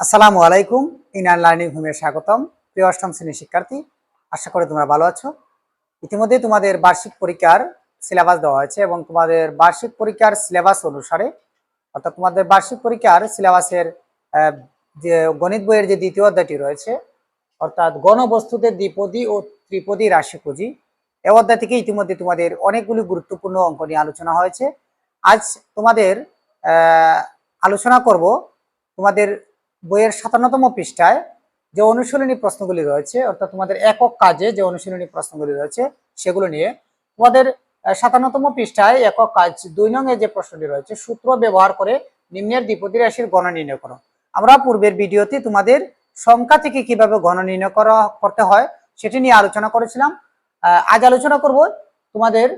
আসসালামু আলাইকুম, inner learning হোমে স্বাগতম। প্রিয় অষ্টম শ্রেণির শিক্ষার্থী, আশা করি তোমরা ভালো আছো। ইতিমধ্যে তোমাদের বার্ষিক পরীক্ষার সিলেবাস দেওয়া হয়েছে এবং তোমাদের বার্ষিক পরীক্ষার সিলেবাস অনুসারে, অর্থাৎ তোমাদের বার্ষিক পরীক্ষার সিলেবাসের যে গণিত বইয়ের যে দ্বিতীয় অধ্যায়টি রয়েছে, অর্থাৎ গণবস্তুতে দ্বিপদী ও ত্রিপদী রাশিপুঁজি এ অধ্যায় থেকে ইতিমধ্যে তোমাদের অনেকগুলি গুরুত্বপূর্ণ অঙ্ক নিয়ে আলোচনা হয়েছে। আজ তোমাদের আলোচনা করব তোমাদের বইয়ের সাতান্নতম পৃষ্ঠায় যে অনুশীলনী প্রশ্নগুলি রয়েছে, অর্থাৎ তোমাদের একক কাজে যে অনুশীলনী প্রশ্নগুলি রয়েছে, সেগুলো নিয়ে তোমাদের সাতান্নতম পৃষ্ঠায় একক কাজ দুই নং যে প্রশ্নটি রয়েছে, সূত্র ব্যবহার করে নিম্নের দ্বিপদী রাশির গণ নির্ণয় করো। আমরা পূর্বের ভিডিওতে তোমাদের সংখ্যা থেকে কীভাবে গণ নির্ণয় করা, করতে হয়, সেটি নিয়ে আলোচনা করেছিলাম। আজ আলোচনা করব তোমাদের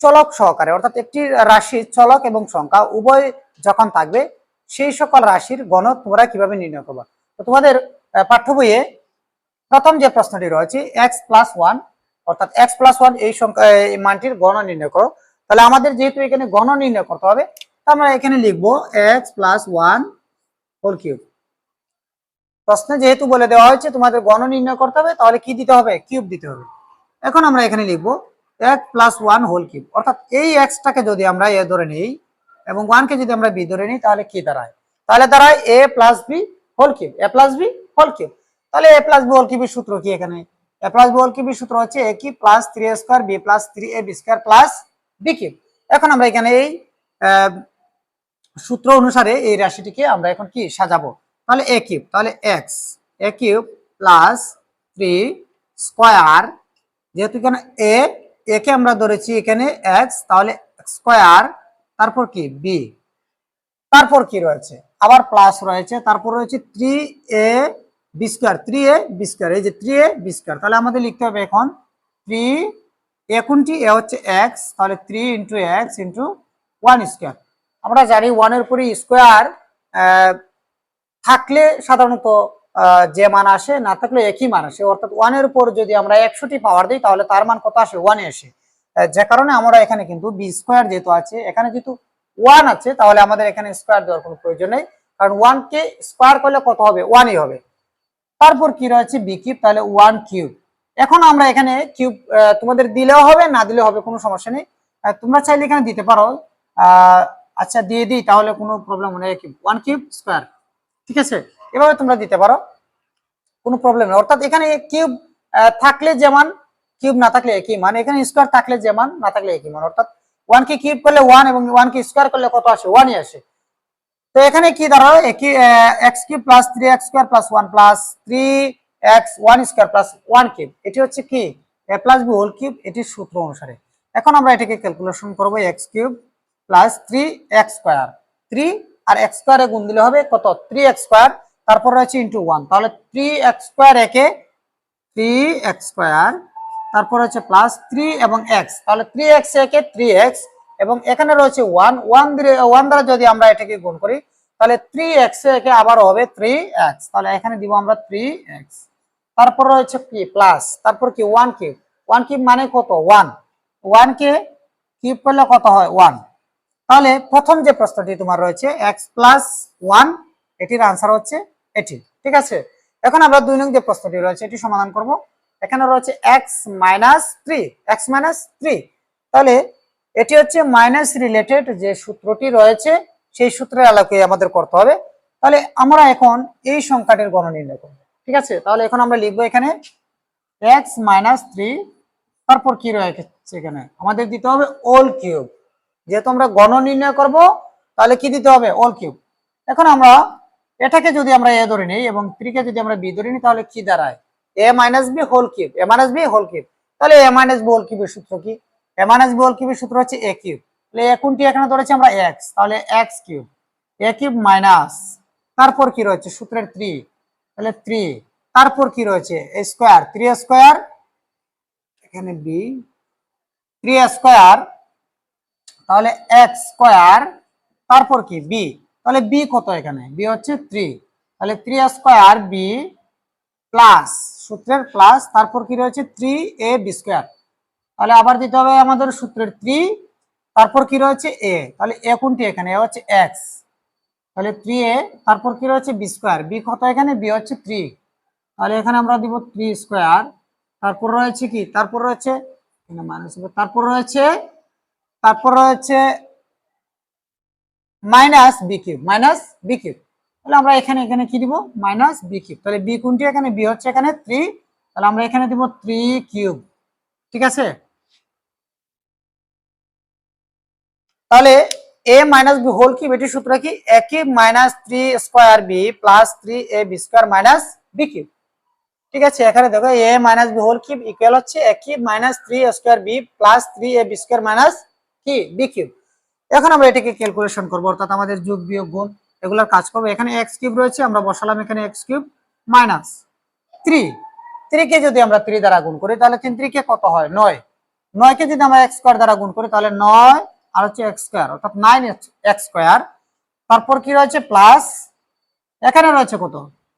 চলক সহকারে, অর্থাৎ একটি রাশি চলক এবং সংখ্যা উভয় যখন থাকবে সেই সকল রাশির গণ তোমরা কীভাবে নির্ণয় করবে? তো তোমাদের পাঠ্য বইয়ে প্রথম যে প্রশ্নটি রয়েছে এক্স প্লাস ওয়ান অর্থাৎ এক্স প্লাস ওয়ান এই সংখ্যা, এই মানটির গণ নির্ণয় করো। তাহলে আমাদের যেহেতু এখানে গণ নির্ণয় করতে হবে আমরা এখানে লিখব x plus one whole cube প্রশ্নে যেহেতু বলে দেওয়া হয়েছে তোমাদের গণ নির্ণয় করতে হবে, তাহলে কি দিতে হবে? কিউব দিতে হবে। এখন আমরা এখানে লিখব এক প্লাস ওয়ান হোল কিউব অর্থাৎ এই এক্সটাকে যদি আমরা এ ধরে নিই এবং ওয়ানকে যদি আমরা বি ধরে নিই, তাহলে কি দাঁড়ায়? তাহলে দাঁড়ায় a plus b whole cube a plus b whole cube তাহলে এ প্লাস বি হোল কিউবের সূত্র কি এখানে? এ প্লাস বি হোল কিউবের সূত্র হচ্ছে এ কি plus three a square b plus three a b square plus b cube এখন আমরা এখানে এই সূত্র অনুসারে এই রাশিটিকে আমরা এখন কি সাজাবো? তাহলে এ কিউব তাহলে x a cube plus three square যেহেতু এখানে এ একে আমরা ধরেছি এখানে এক্স তাহলে স্কোয়ার তারপর কি? বি তারপর কি রয়েছে? আবার প্লাস রয়েছে, তারপর রয়েছে থ্রি এ বিস্কার থ্রি এ বিস্কার এই যে থ্রি এ বিস্কার তাহলে আমাদের লিখতে হবে এখন থ্রি এ কোনটি এ হচ্ছে এক্স তাহলে three into x into one square আমরা জানি ওয়ানের উপরে স্কোয়ার থাকলে সাধারণত যে মান আসে, না থাকলে একই মান আসে। অর্থাৎ ওয়ানের উপর যদি আমরা একশোটি পাওয়ার দিই, তাহলে তার মান কত আসে? ওয়ানে আসে। যে কারণে আমরা এখানে কিন্তু বি স্কোয়ার যেহেতু আছে, এখানে যেহেতু ওয়ান আছে, তাহলে আমাদের এখানে স্কোয়ার দেওয়ার কোনো প্রয়োজন নেই। কারণ ওয়ান কে স্কোয়ার করলে কত হবে? ওয়ানই হবে। তারপর কি রয়েছে? বি কিউব তাহলে ওয়ান কিউব এখন আমরা এখানে কিউব তোমাদের দিলেও হবে, না দিলেও হবে, কোনো সমস্যা নেই। তোমরা চাইলে এখানে দিতে পারো। আচ্ছা দিয়ে দিই, তাহলে কোনো প্রবলেম নেই। কিউব ওয়ান কিউব স্কোয়ার ঠিক আছে? এভাবে তোমরা দিতে পারো। কোনো প্রবলেম নেই। অর্থাৎ এখানে কিউব থাকলে যেমন কিউব না থাকলে একই মান। এখানে স্কোয়ার থাকলে যেমন না থাকলে একই মান। অর্থাৎ ওয়ান কে কিউব করলে ওয়ান এবং ওয়ান কে স্কোয়ার করলে কত আসে? ওয়ানই আসে। তো এখানে কি দাঁড়াল একই x cube plus three x square plus one plus three x one square plus one cube এটি হচ্ছে কি? A plus b whole cube এটির সূত্র অনুসারে। এখন আমরা এটাকে ক্যালকুলেশন করব x cube plus three x square three আর এক্স স্কোয়ারে গুণ দিলে হবে কত? থ্রি এক্স স্কোয়ার তারপর রয়েছে ইন্টু ওয়ান তাহলে থ্রি এক্স স্কোয়ার একে থ্রি এক্স স্কোয়ার তারপর হচ্ছে প্লাস থ্রি এবং এক্স তাহলে থ্রি এক্স একে থ্রি এক্স এবং এখানে রয়েছে ওয়ান ওয়ান ওয়ান দ্বারা যদি আমরা এটাকে গুণ করি, তাহলে থ্রি এক্স একে আবার হবে থ্রি এক্স তাহলে এখানে দিব আমরা থ্রি এক্স তারপর রয়েছে কি? প্লাস তারপর কি? ওয়ান কিউব ওয়ান কিউব মানে কত? ওয়ান ওয়ান কে কিউব করলে কত হয়? ওয়ান তাহলে প্রথম যে প্রশ্নটি তোমার রয়েছে এক্স প্লাস ওয়ান এটির আনসার হচ্ছে এটি। ঠিক আছে? এখন আমরা দুই নং যে প্রশ্নটি রয়েছে, এটি সমাধান করব। এখানে রয়েছে x minus three x minus three তাহলে এটি হচ্ছে মাইনাস রিলেটেড যে সূত্রটি রয়েছে, সেই সূত্রের আলোকে আমাদের করতে হবে। তাহলে আমরা এখন এই সংখ্যাটির গণ নির্ণয় করব, ঠিক আছে? তাহলে এখন আমরা লিখব এখানে এক্স মাইনাস থ্রি তারপর কি রয়েছে এখানে? আমাদের দিতে হবে ওল কিউব যেহেতু আমরা গণ নির্ণয় করব, তাহলে কি দিতে হবে? ওল কিউব এখন আমরা এটাকে যদি আমরা এ ধরে নিই এবং থ্রিকে যদি আমরা বি ধরে নিই, তাহলে কি দাঁড়ায়? A minus b whole cube a minus b whole cube তাহলে এ মাইনাস বি হোল কিউবের সূত্র কি? এ মাইনাস বি হোল কিউবের সূত্র হচ্ছে এ কিউব তাহলে এ কোনটি এখানে ধরেছি আমরা এক্স তাহলে x cube a cube minus তারপর কি রয়েছে? সূত্রের থ্রি তাহলে থ্রি তারপর কি রয়েছে? স্কোয়ার থ্রি স্কোয়ার এখানে বি থ্রি স্কোয়ার তাহলে এক্স স্কোয়ার তারপর কি? বি তাহলে বি কত এখানে? বি হচ্ছে থ্রি তাহলে থ্রি স্কোয়ার বি প্লাস, সূত্রের প্লাস, তারপর কি রয়েছে? থ্রি এ বি স্কোয়ার তাহলে আবার দিতে হবে আমাদের সূত্রের থ্রি তারপর কি রয়েছে? এ তাহলে এ কোনটি এখানে? এ হচ্ছে এক্স তাহলে থ্রি এ তারপর কি রয়েছে? বি স্কোয়ার বি কত এখানে? বি হচ্ছে থ্রি তাহলে এখানে আমরা দিব থ্রি স্কোয়ার তারপর রয়েছে কি? তারপর রয়েছে মাইনাস তারপর রয়েছে তারপর রয়েছে minus b cube minus b cube তাহলে আমরা এখানে এখানে কি দিব? মাইনাস বি কিউব তাহলে বি কোনটি এখানে? বি হচ্ছে এখানে থ্রি তাহলে আমরা এখানে দিব থ্রি কিউব ঠিক আছে? তাহলে a minus b whole cube এটি সূত্র কি? A minus three square b plus three a b square minus b cube ঠিক আছে? এখানে দেখো a minus b whole cube equal হচ্ছে a cube minus three square b plus three a b square minus কি? B cube এখন আমরা এটাকে calculation করব, অর্থাৎ আমাদের যোগ বিয়োগ গুণ। এগুলোর কাজ করব। এখানে এক্স কিউব রয়েছে, আমরা বসালাম এখানে এক্স কিউব মাইনাস থ্রি থ্রিকে যদি আমরা থ্রি দ্বারা গুণ করি, তাহলে তিন থ্রিকে কত হয়? নয়। নয়কে যদি আমরা এক্স স্কোয়ার দ্বারা গুণ করি, তাহলে নয় আর হচ্ছে এক্স স্কোয়ার অর্থাৎ নাইন এক্স স্কোয়ার তারপর কি রয়েছে? প্লাস এখানে রয়েছে কত?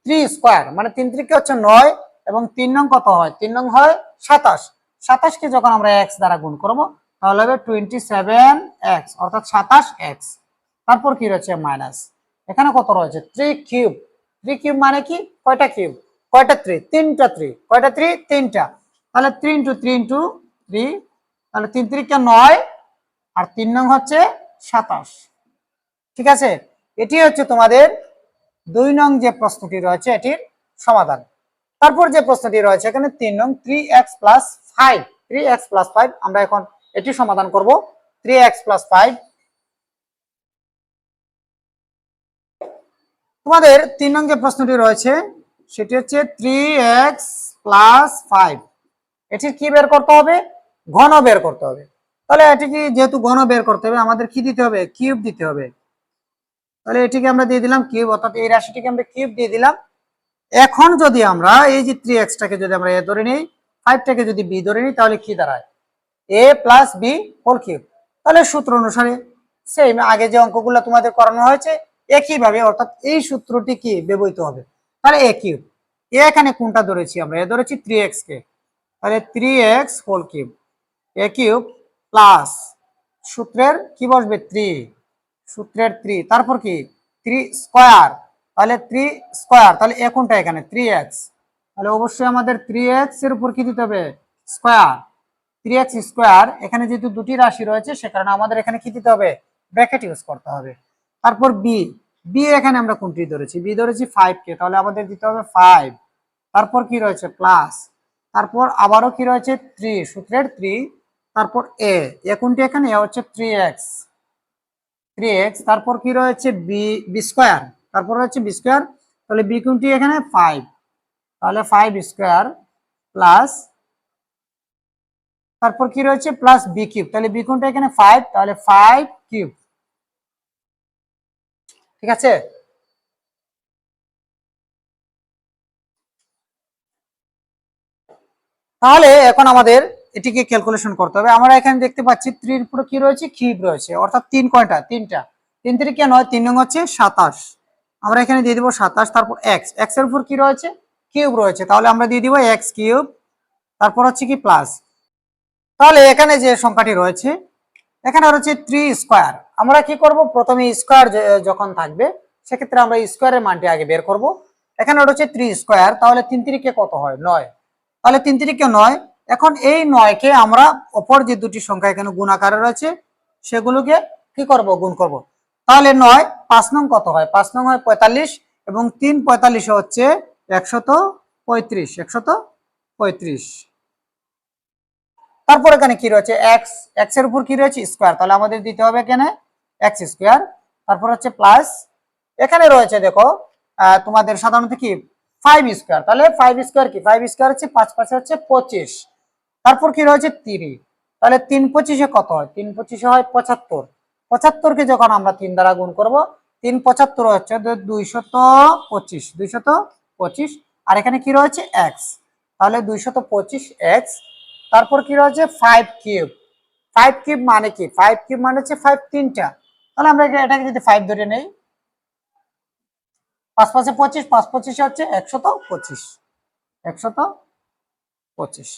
থ্রি স্কোয়ার মানে তিন থ্রিকে হচ্ছে নয় এবং তিন নং কত হয়? তিন নং হয় সাতাশ। সাতাশকে যখন আমরা এক্স দ্বারা গুণ করব, তাহলে হবে টোয়েন্টি সেভেন এক্স অর্থাৎ সাতাশ এক্স তারপর কি রয়েছে? মাইনাস এখানে কত রয়েছে? থ্রি কিউব থ্রি কিউব মানে কি? কয়টা কিউব কয়টা থ্রি তিনটা থ্রি কয়টা থ্রি তিনটা। তাহলে three into three into three তাহলে তিন তিরিকে নয়, আর তিন নং হচ্ছে সাতাশ। ঠিক আছে? এটি হচ্ছে তোমাদের দুই নং যে প্রশ্নটি রয়েছে, এটির সমাধান। তারপর যে প্রশ্নটি রয়েছে, এখানে তিন নং three X plus five three X plus five আমরা এখন এটি সমাধান করব। থ্রি এক্স প্লাস ফাইভ তোমাদের তিন যে প্রশ্নটি রয়েছে, সেটি হচ্ছে থ্রি এক্স প্লাস ফাইভ এটির কি বের করতে হবে? ঘন বের করতে হবে। তাহলে এটিকে যেহেতু ঘন বের করতে হবে, আমাদের কি দিতে হবে? কিউব দিতে হবে। তাহলে এটিকে আমরা দিয়ে দিলাম কিউব অর্থাৎ এই রাশিটিকে আমরা কিউব দিয়ে দিলাম। এখন যদি আমরা এই যে থ্রি এক্সটাকে যদি আমরা এ ধরে নিই ফাইভটাকে যদি বি ধরে নিই, তাহলে কি দাঁড়ায়? A plus B whole cube তাহলে সূত্র অনুসারে সেম আগে যে অঙ্কগুলো তোমাদের করানো হয়েছে একইভাবে অর্থাৎ এই সূত্রটি কি ব্যবহৃত হবে? তাহলে এ কিউব এখানে কোনটা ধরেছি আমরা? এ ধরেছি থ্রি এক্স কে। তাহলে three X whole cube A cube plus সূত্রের কি বসবে? থ্রি সূত্রের থ্রি তারপর কি? থ্রি স্কোয়ার তাহলে থ্রি স্কোয়ার তাহলে এ কোনটা এখানে? থ্রি এক্স তাহলে অবশ্যই আমাদের থ্রি এক্সের উপর কি দিতে হবে? স্কোয়ার থ্রি এক্স স্কোয়ার এখানে যেহেতু দুটি রাশি রয়েছে, সে কারণে আমাদের এখানে কি দিতে হবে? ব্র্যাকেট ইউজ করতে হবে। তারপর বি বি এখানে আমরা কোনটি ধরেছি? বি ধরেছি ফাইভ কে তাহলে আমাদের দিতে হবে ফাইভ তারপর কি রয়েছে? প্লাস তারপর আবারও কি রয়েছে? থ্রি সূত্রের থ্রি তারপর এ কোনটি এখানে? এ হচ্ছে থ্রি এক্স থ্রি এক্স তারপর কি রয়েছে? বি বি স্কোয়ার তারপর রয়েছে বি স্কোয়ার তাহলে বি কোনটি এখানে? ফাইভ তাহলে ফাইভ স্কোয়ার প্লাস তারপর কি রয়েছে? প্লাস বি কিউব তাহলে বি কোনটা এখানে? ফাইভ তাহলে ফাইভ কিউব ঠিক আছে? তাহলে এখন আমাদের এটিকে ক্যালকুলেশন করতে হবে। আমরা এখানে দেখতে পাচ্ছি ত্রির পুরো কি রয়েছে? কিউব রয়েছে। অর্থাৎ তিন কয়টা? তিনটা। তিন তিরিকে নয়? তিন নং হচ্ছে সাতাশ। আমরা এখানে দিয়ে দিব সাতাশ, তারপর এক্স এক্সের উপর কি রয়েছে? কিউব রয়েছে। তাহলে আমরা দিয়ে দিব এক্স কিউব। তারপর হচ্ছে কি প্লাস তাহলে এখানে যে সংখ্যাটি রয়েছে এখানে রয়েছে থ্রি স্কোয়ার আমরা কি করব? প্রথমে স্কোয়ার যখন থাকবে, সেক্ষেত্রে আমরা স্কোয়ারের মানটি আগে বের করব। এখানে রয়েছে থ্রি স্কোয়ার তাহলে তিন তিরিকে কত হয়? নয়। তাহলে তিন তিরিকে নয়। এখন এই নয়কে আমরা অপর যে দুটি সংখ্যা এখানে গুণ আকারে রয়েছে, সেগুলোকে কি করব? গুণ করব। তাহলে নয়, পাঁচ নং কত হয়? পাঁচ নং হয় পঁয়তাল্লিশ এবং তিন পঁয়তাল্লিশে হচ্ছে একশত পঁয়ত্রিশ। একশত পঁয়ত্রিশ। তারপর এখানে কি রয়েছে? এক্স এক্সের উপর কি রয়েছে? স্কোয়ার তাহলে আমাদের দিতে হবে এখানে এক্স স্কোয়ার তারপর হচ্ছে প্লাস এখানে রয়েছে, দেখো তোমাদের সাধারণত কি? ফাইভ স্কোয়ার তাহলে ফাইভ স্কোয়ার কি? ফাইভ স্কোয়ার হচ্ছে পাঁচ, পাঁচে হচ্ছে পঁচিশ। তারপর কি রয়েছে? তিরি তাহলে তিন পঁচিশে কত হয়? তিন পঁচিশে হয় পঁচাত্তর। পঁচাত্তরকে যখন আমরা তিন দ্বারা গুণ করব, তিন পঁচাত্তর হচ্ছে দুইশত পঁচিশ। দুইশত পঁচিশ। আর এখানে কি রয়েছে? এক্স তাহলে দুইশত পঁচিশ এক্স তারপর কি রয়েছে? ফাইভ কিউব ফাইভ কিউব মানে কি? ফাইভ কিউব মানে হচ্ছে ফাইভ তিনটা। তাহলে আমরা এটাকে যদি ফাইভ ধরে নেই, পাঁচ পাঁচে পঁচিশ, পাঁচ পঁচিশে হচ্ছে একশত পঁচিশ। একশত পঁচিশ।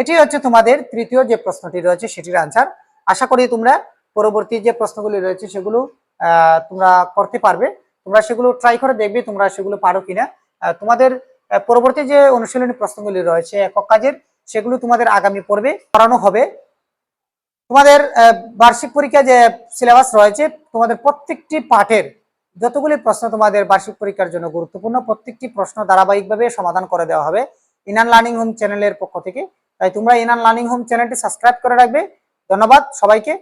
এটি হচ্ছে তোমাদের তৃতীয় যে প্রশ্নটি রয়েছে, সেটির আনসার আশা করি তোমরা পরবর্তী যে প্রশ্নগুলি রয়েছে, সেগুলো তোমরা করতে পারবে। তোমরা সেগুলো ট্রাই করে দেখবে, তোমরা সেগুলো পারো কিনা। তোমাদের পরবর্তী যে অনুশীলনী প্রশ্নগুলি রয়েছে, একক কাজের সেগুলো তোমাদের আগামী পর্বে করানো হবে। তোমাদের বার্ষিক পরীক্ষা যে সিলেবাস রয়েছে, তোমাদের প্রত্যেকটি পাঠের যতগুলি প্রশ্ন তোমাদের বার্ষিক পরীক্ষার জন্য গুরুত্বপূর্ণ, প্রত্যেকটি প্রশ্ন ধারাবাহিকভাবে সমাধান করে দেওয়া হবে ইনান লার্নিং হোম চ্যানেলের পক্ষ থেকে। তাই তোমরা ইনান লার্নিং হোম চ্যানেলটি সাবস্ক্রাইব করে রাখবে। ধন্যবাদ সবাইকে।